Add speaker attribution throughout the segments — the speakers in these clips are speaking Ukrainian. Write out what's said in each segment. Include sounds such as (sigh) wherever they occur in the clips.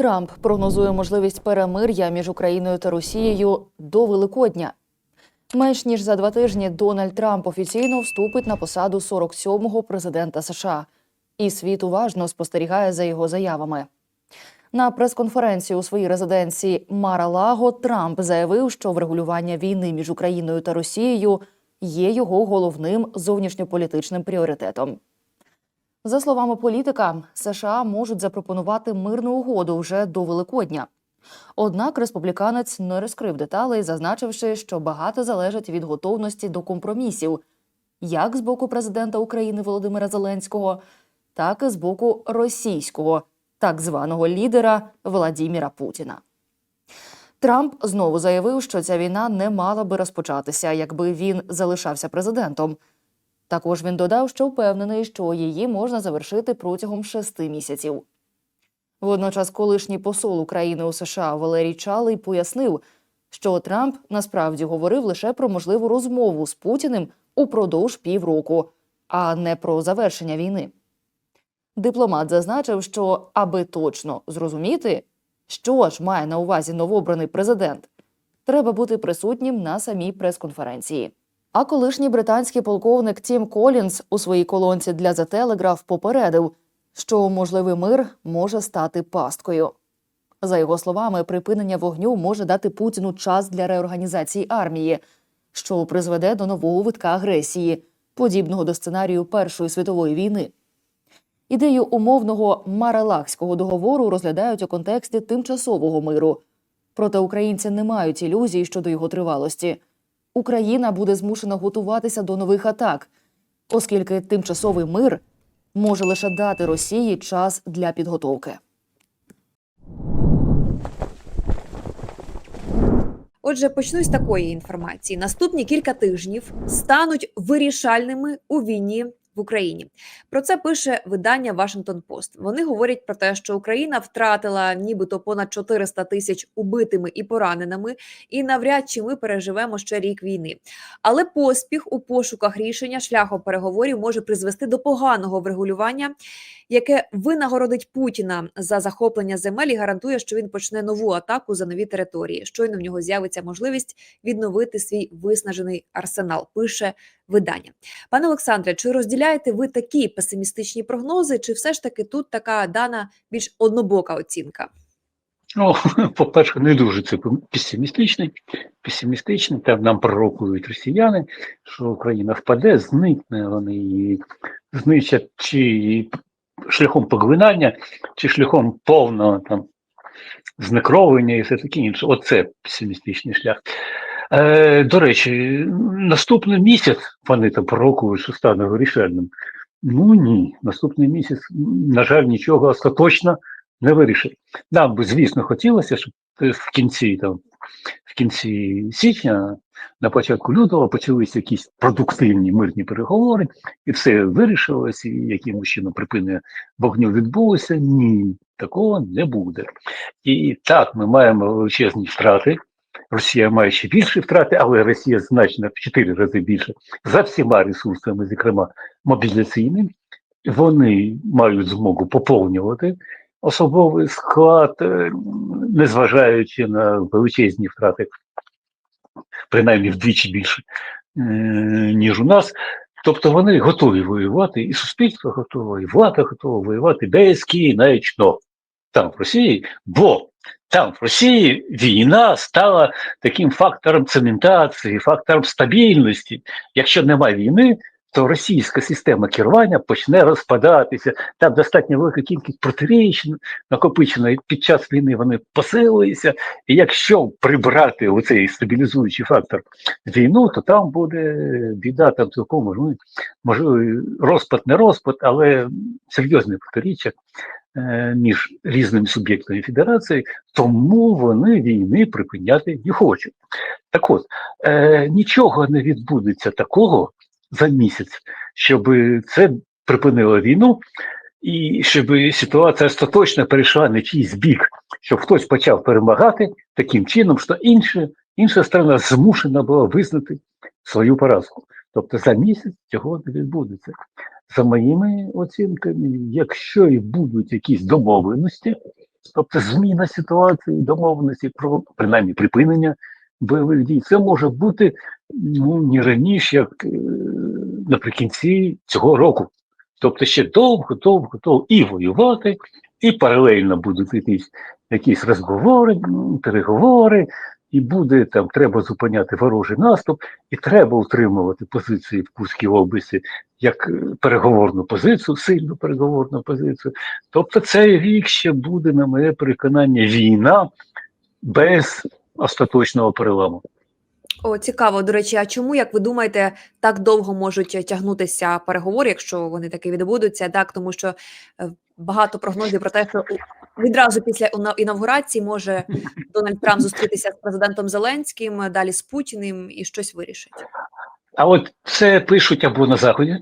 Speaker 1: Трамп прогнозує можливість перемир'я між Україною та Росією до Великодня. Менш ніж за два тижні Дональд Трамп офіційно вступить на посаду 47-го президента США, і світ уважно спостерігає за його заявами. На прес-конференції у своїй резиденції Мара-Лаго Трамп заявив, що врегулювання війни між Україною та Росією є його головним зовнішньополітичним пріоритетом. За словами політика, США можуть запропонувати мирну угоду вже до Великодня. Однак республіканець не розкрив деталей, зазначивши, що багато залежить від готовності до компромісів, як з боку президента України Володимира Зеленського, так і з боку російського так званого лідера Владіміра Путіна. Трамп знову заявив, що ця війна не мала би розпочатися, якби він залишався президентом. Також він додав, що впевнений, що її можна завершити протягом шести місяців. Водночас, колишній посол України у США Валерій Чалий пояснив, що Трамп насправді говорив лише про можливу розмову з Путіним упродовж півроку, а не про завершення війни. Дипломат зазначив, що аби точно зрозуміти, що ж має на увазі новообраний президент, треба бути присутнім на самій прес-конференції. А колишній британський полковник Тім Колінс у своїй колонці для The Telegraph попередив, що можливий мир може стати пасткою. За його словами, припинення вогню може дати Путіну час для реорганізації армії, що призведе до нового витка агресії, подібного до сценарію Першої світової війни. Ідею умовного Маралахського договору розглядають у контексті тимчасового миру. Проте українці не мають ілюзій щодо його тривалості. Україна буде змушена готуватися до нових атак, оскільки тимчасовий мир може лише дати Росії час для підготовки.
Speaker 2: Отже, почну з такої інформації: наступні кілька тижнів стануть вирішальними у війні в Україні. Про це пише видання Washington Post. Вони говорять про те, що Україна втратила нібито понад 400 тисяч убитими і пораненими, і навряд чи ми переживемо ще рік війни. Але поспіх у пошуках рішення шляхом переговорів може призвести до поганого врегулювання, яке винагородить Путіна за захоплення земель і гарантує, що він почне нову атаку за нові території. Щойно в нього з'явиться можливість відновити свій виснажений арсенал. Пише видання. Пане Олександре, чи розділяєте ви такі песимістичні прогнози, чи все ж таки тут така дана більш однобока оцінка?
Speaker 3: Ну, (laughs) по-перше, не дуже це песимістичний. Песимістичний, там нам пророкують росіяни, що Україна впаде, зникне, вони знищать чи шляхом поглинання, чи шляхом повного там знекровлення і все таке інше. Оце песимістичний шлях. Е, До речі, наступний місяць вони там пророкують, що стане вирішальним. Ну ні, наступний місяць, на жаль, нічого остаточно не вирішить. Нам би, звісно, хотілося, щоб в кінці там, в кінці січня, на початку лютого почалися якісь продуктивні мирні переговори, і все вирішилось, і якимось чином припинення вогню відбулося. Ні, такого не буде. І так, ми маємо величезні втрати. Росія має ще більші втрати, але Росія значно в 4 рази більше за всіма ресурсами, зокрема мобілізаційними. Вони мають змогу поповнювати особовий склад, незважаючи на величезні втрати, принаймні вдвічі більше, ніж у нас. Тобто вони готові воювати, і суспільство готове, і влада готова воювати безкінечно там в Росії, бо там в Росії війна стала таким фактором цементації, фактором стабільності. Якщо немає війни, то російська система керування почне розпадатися. Там достатньо велика кількість протиріч накопичено, під час війни вони посилилися. І якщо прибрати оцей стабілізуючий фактор війну, то там буде біда, там цілком можливо розпад, не розпад, але серйозне протиріччя е, між різними суб'єктами федерації, тому вони війни припиняти не хочуть. Так от, е, нічого не відбудеться такого за місяць, щоб це припинило війну, і щоб ситуація остаточно перейшла на чийсь бік, щоб хтось почав перемагати таким чином, що інше, інша сторона змушена була визнати свою поразку. Тобто за місяць цього не відбудеться. За моїми оцінками, якщо і будуть якісь домовленості, тобто зміна ситуації, домовленості про принаймні припинення бойових дій. Це може бути ну не раніше, як е, наприкінці цього року. Тобто ще довго, довго, довго і воювати, і паралельно будуть якісь, якісь розговори, переговори, і буде там треба зупиняти ворожий наступ, і треба утримувати позиції в Курській області як е, переговорну позицію, сильну переговорну позицію. Тобто цей рік ще буде, на моє переконання, війна без остаточного переламу.
Speaker 2: О, цікаво. До речі, а чому, як ви думаєте, так довго можуть тягнутися переговори, якщо вони таки відбудуться? Так, тому що е, багато прогнозів про те, що відразу після іна- інавгурації може (laughs) Дональд Трамп зустрітися з президентом Зеленським, далі з Путіним і щось вирішить.
Speaker 3: А от це пишуть або на Заході,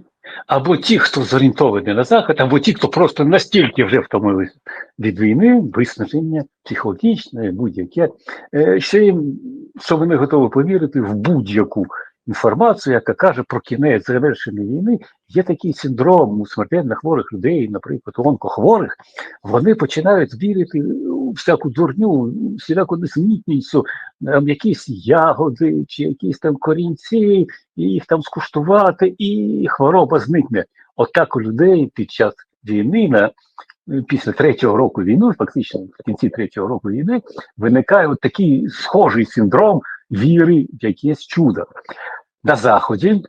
Speaker 3: або ті, хто зорієнтований на Захід, або ті, хто просто настільки вже втомилися від війни, виснаження психологічне, будь-яке, е, що їм що вони готові повірити в будь-яку інформацію, яка каже про кінець завершення війни. Є такий синдром у смертельно хворих людей, наприклад, онкохворих, вони починають вірити всяку дурню, всіляку несмітницю, там, якісь ягоди чи якісь там корінці, і їх там скуштувати, і хвороба зникне. Отак у людей під час війни на після третього року війни, фактично в кінці третього року війни, виникає от такий схожий синдром віри в якесь чудо. На Заході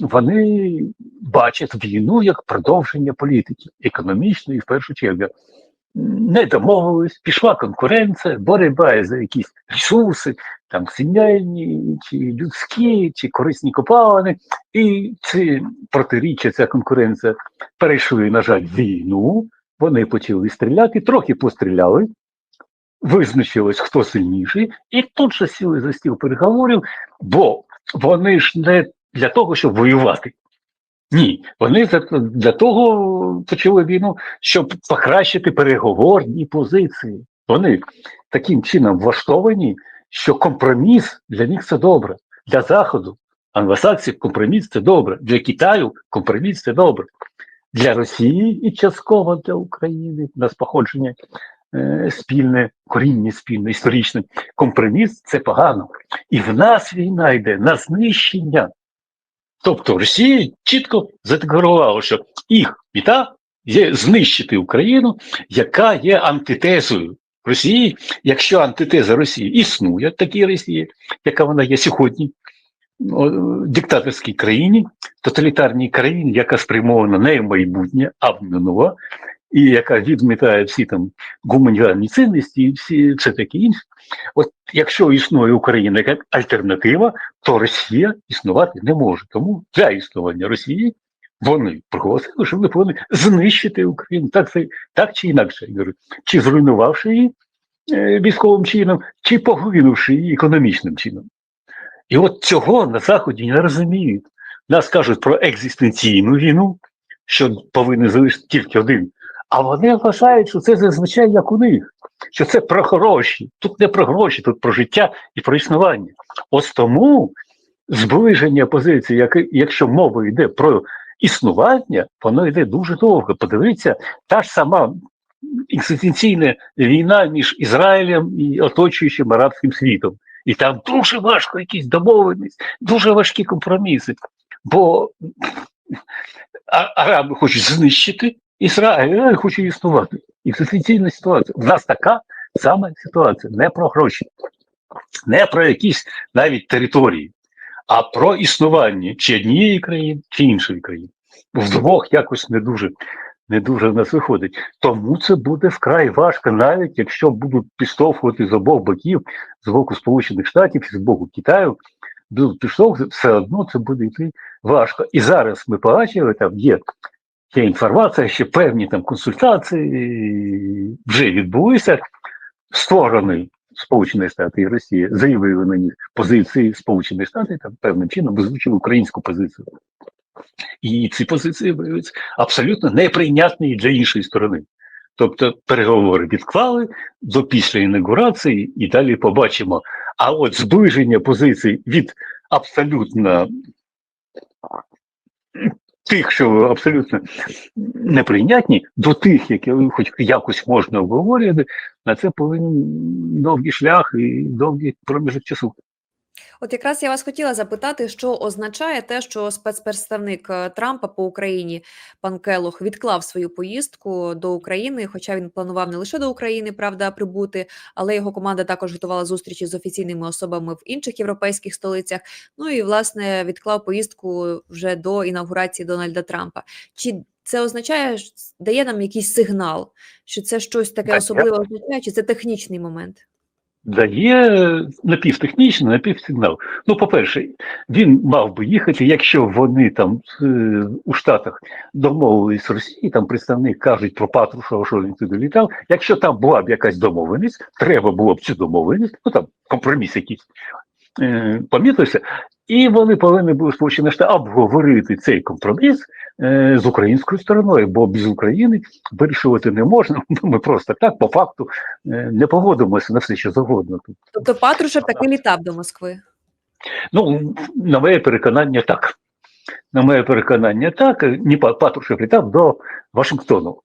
Speaker 3: вони бачать війну як продовження політики, економічної в першу чергу. Не домовились, пішла конкуренція, боротьба за якісь ресурси, там сімейні, чи людські, чи корисні копалини, і ці протиріччя, ця конкуренція перейшли, на жаль, війну. Вони почали стріляти, трохи постріляли, визначилось, хто сильніший, і тут же сіли за стіл переговорів, бо вони ж не для того, щоб воювати. Ні, вони для того почали війну, щоб покращити переговорні позиції. Вони таким чином влаштовані, що компроміс для них це добре. Для Заходу, англосаксів компроміс це добре. Для Китаю компроміс це добре. Для Росії і частково для України у нас походження е, спільне, коріння спільне, історичне. Компроміс це погано. І в нас війна йде на знищення. Тобто Росія чітко задекларувала, що їх мета є знищити Україну, яка є антитезою Росії, якщо антитеза Росії існує, такій Росії, яка вона є сьогодні, диктаторській країні, тоталітарній країні, яка спрямована не в майбутнє, а в минуле, і яка відмітає всі там гуманітарні цінності, і всі це таке інше. От якщо існує Україна як альтернатива, то Росія існувати не може. Тому для існування Росії вони проголосили, що вони повинні знищити Україну так, так чи інакше, я говорю, чи зруйнувавши її е, військовим чином, чи поглинувши її економічним чином. І от цього на Заході не розуміють. Нас кажуть про екзистенційну війну, що повинен залишити тільки один. А вони вважають, що це зазвичай як у них, що це про гроші. Тут не про гроші, тут про життя і про існування. Ось тому зближення позицій, як, якщо мова йде про існування, воно йде дуже довго. Подивіться, та ж сама екзистенційна війна між Ізраїлем і оточуючим арабським світом. І там дуже важко якісь домовленість, дуже важкі компроміси. Бо араби хочуть знищити Ізраїль, Ізраїль хоче існувати. Екзистенційна ситуація. У нас така сама ситуація, не про гроші, не про якісь навіть території, а про існування чи однієї країни, чи іншої країни. Вдвох якось не дуже, не дуже в нас виходить. Тому це буде вкрай важко, навіть якщо будуть підштовхувати з обох боків, з боку Сполучених Штатів, з боку Китаю, будуть підштовхувати, все одно це буде йти важко. І зараз ми побачили, там є, є інформація, що певні там консультації вже відбулися, створені Сполучені Штати і Росія заявили на них позиції Сполучених Штатів там певним чином озвучили українську позицію. І ці позиції виявляються абсолютно неприйнятні для іншої сторони. Тобто переговори відклали до після інаугурації, і далі побачимо. А от зближення позицій від абсолютно тих, що абсолютно неприйнятні, до тих, які хоч якось можна обговорювати, на це повинен довгий шлях і довгий проміжок часу.
Speaker 2: От якраз я вас хотіла запитати, що означає те, що спецпредставник е, Трампа по Україні пан Келох відклав свою поїздку до України, хоча він планував не лише до України, правда, прибути, але його команда також готувала зустрічі з офіційними особами в інших європейських столицях. Ну і власне відклав поїздку вже до інаугурації Дональда Трампа. Чи це означає, дає нам якийсь сигнал, що це щось таке особливе означає, чи це технічний момент?
Speaker 3: Дає напівтехнічний, напівсигнал. Ну, по-перше, він мав би їхати, якщо вони там е, у Штатах домовились з Росії, там представник кажуть про Патрушева, що він туди літав. Якщо там була б якась домовленість, треба було б цю домовленість, ну там компроміс якийсь е, помітився, і вони повинні були Сполучені Штати обговорити цей компроміс з українською стороною, бо без України вирішувати не можна. (laughs) Ми просто так, по факту, е, не погодимося на все, що завгодно.
Speaker 2: Тобто Патрушев таки літав до Москви.
Speaker 3: Ну, на моє переконання, так. На моє переконання, так. Ні, Па- Патрушев літав до Вашингтону.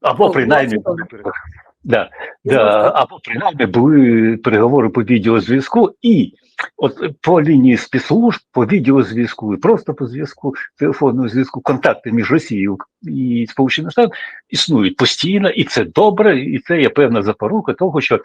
Speaker 3: Або
Speaker 2: О,
Speaker 3: принаймні
Speaker 2: Вашингтон.
Speaker 3: Да, да, або принаймні були переговори по відеозв'язку, і от по лінії спецслужб, по відеозв'язку, і просто по зв'язку, телефонному зв'язку, контакти між Росією і Сполученими Штатами існують постійно, і це добре, і це є певна запорука того, що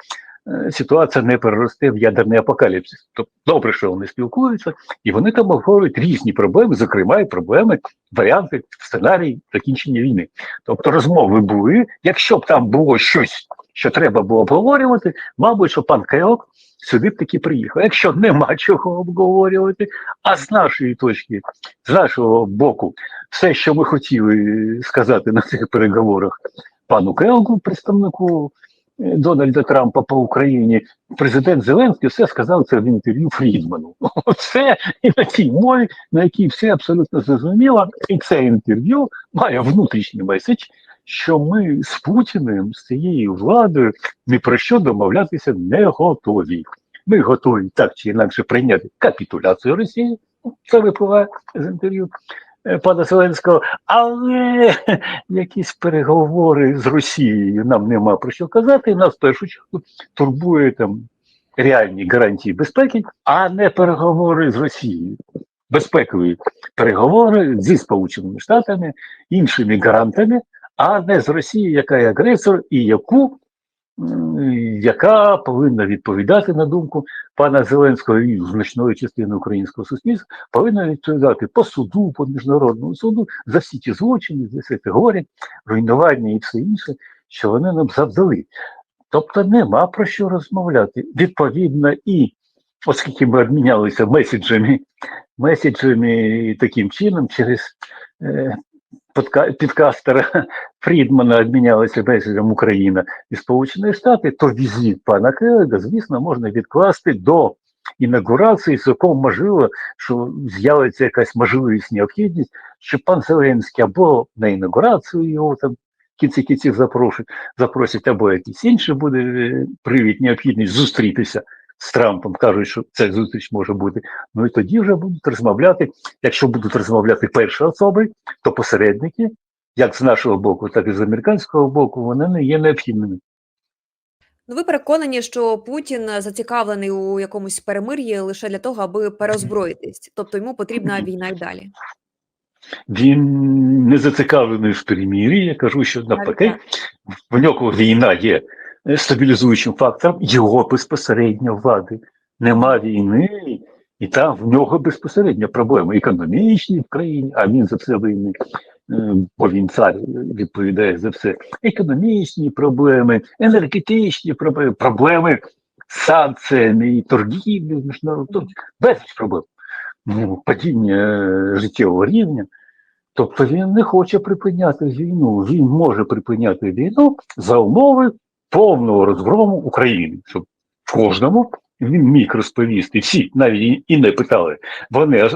Speaker 3: е, ситуація не переросте в ядерний апокаліпсис. Тобто добре, що вони спілкуються, і вони там обговорюють різні проблеми, зокрема і проблеми, варіанти, сценарій закінчення війни. Тобто розмови були. Якщо б там було щось, що треба було обговорювати, мабуть, що пан Кайок сюди б таки приїхав. Якщо нема чого обговорювати, а з нашої точки, з нашого боку, все, що ми хотіли сказати на цих переговорах пану Келку, представнику е, Дональда Трампа по Україні, президент Зеленський все сказав це в інтерв'ю Фрідману. (laughs) Це і на тій мові, на якій все абсолютно зрозуміло, і це інтерв'ю має внутрішній меседж, що ми з Путіним, з цією владою ні про що домовлятися не готові. Ми готові так чи інакше прийняти капітуляцію Росії. Це випливає з інтерв'ю е, пана Зеленського, але якісь переговори з Росією нам нема про що казати. Нас в першу чергу турбує там реальні гарантії безпеки, а не переговори з Росією. Безпекові переговори зі Сполученими Штатами, іншими гарантами, а не з Росією, яка є агресор і яку яка повинна відповідати на думку пана Зеленського і значної частини українського суспільства, повинна відповідати по суду, по міжнародному суду за всі ті злочини, за все те горе, руйнування і все інше, що вони нам завдали. Тобто нема про що розмовляти. Відповідно, і оскільки ми обмінялися меседжами, меседжами таким чином через е, подка- підкастера (laughs) Фрідмана обмінялися меседжем Україна і Сполучені Штати, то візит пана Келега, звісно, можна відкласти до інаугурації, цілком можливо, що з'явиться якась можливість, необхідність, що пан Зеленський або на інаугурацію його там кінці кінців запросять, запросять, або якийсь інший буде е, привід, необхідність зустрітися з Трампом, кажуть, що ця зустріч може бути. Ну і тоді вже будуть розмовляти. Якщо будуть розмовляти перші особи, то посередники, як з нашого боку, так і з американського боку, вони не є необхідними.
Speaker 2: Ну, ви переконані, що Путін зацікавлений у якомусь перемир'ї лише для того, аби переозброїтись, тобто йому потрібна війна й далі.
Speaker 3: Він не зацікавлений в перемір'ї. Я кажу, що навпаки, в нього війна є стабілізуючим фактором його безпосередньо влади. Нема війни, і там в нього безпосередньо проблеми економічні в країні, а він за все винний, е, бо він цар відповідає за все. Економічні проблеми, енергетичні проблеми, проблеми з санкціями і торгівлі міжнародно, безліч проблем. Ну, падіння е, життєвого рівня. Тобто він не хоче припиняти війну. Він може припиняти війну за умови повного розгрому України, щоб кожному він міг розповісти. Всі навіть і- не питали. Вони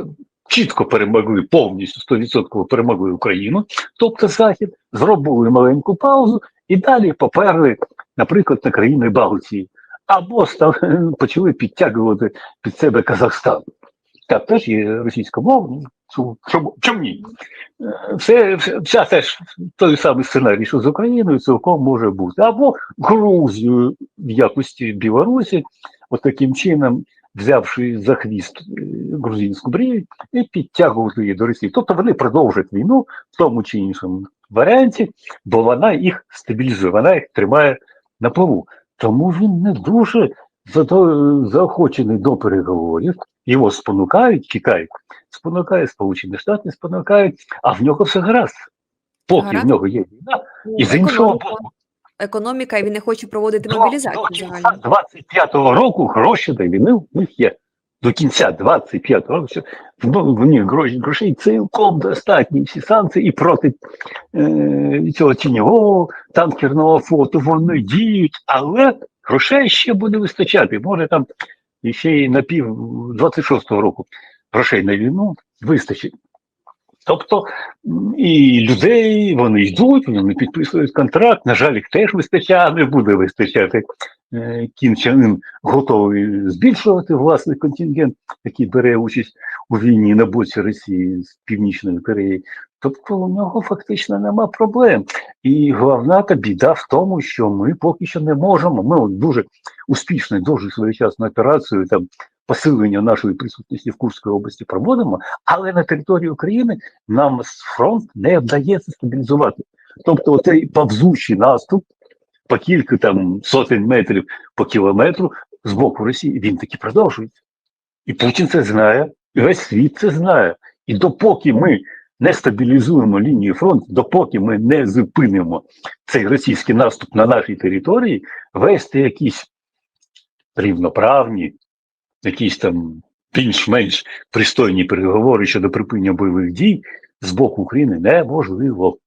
Speaker 3: чітко перемогли повністю 100% перемогли Україну, тобто Захід, зробили маленьку паузу і далі поперли, наприклад, на країни Балтії. Або став, (laughs) почали підтягувати під себе Казахстан. Так, теж є російськомовний, Чому, чому, ні? Е, Все, вся теж той самий сценарій, що з Україною цілком може бути. Або Грузію в якості Білорусі, от таким чином, взявши за хвіст е, грузинську брію і підтягувати її до Росії. Тобто вони продовжать війну в тому чи іншому варіанті, бо вона їх стабілізує, вона їх тримає на плаву. Тому він не дуже зато- заохочений до переговорів. Його спонукають, Китай спонукає, Сполучені Штати спонукають, а в нього все гаразд. Поки
Speaker 2: Гаразд.
Speaker 3: в нього є війна,
Speaker 2: Ну,
Speaker 3: і з іншого боку,
Speaker 2: економіка, і він не хоче проводити
Speaker 3: до,
Speaker 2: мобілізацію
Speaker 3: до кінця 25-го року гроші до війни в них є. До кінця 25-го року ну, в них гроші, грошей цілком достатні. Всі санкції і проти е, цього тіньового танкерного флоту вони діють, але грошей ще буде вистачати. Може там і ще й на пів 26-го року грошей на війну вистачить. Тобто і людей вони йдуть, вони підписують контракт. На жаль, їх теж вистачає, не буде вистачати. Е, Ын готовий збільшувати власний контингент, який бере участь у війні на боці Росії з Північної Кореї. Тобто у нього фактично нема проблем. І головна та біда в тому, що ми поки що не можемо. Ми от дуже успішно, дуже своєчасну операцію там посилення нашої присутності в Курській області проводимо, але на території України нам фронт не вдається стабілізувати. Тобто, цей повзучий наступ по кілька там сотень метрів по кілометру з боку Росії, він таки продовжується. І Путін це знає, і весь світ це знає. І допоки ми не стабілізуємо лінію фронту, допоки ми не зупинимо цей російський наступ на нашій території, вести якісь рівноправні, якісь там більш-менш пристойні переговори щодо припинення бойових дій з боку України неможливо.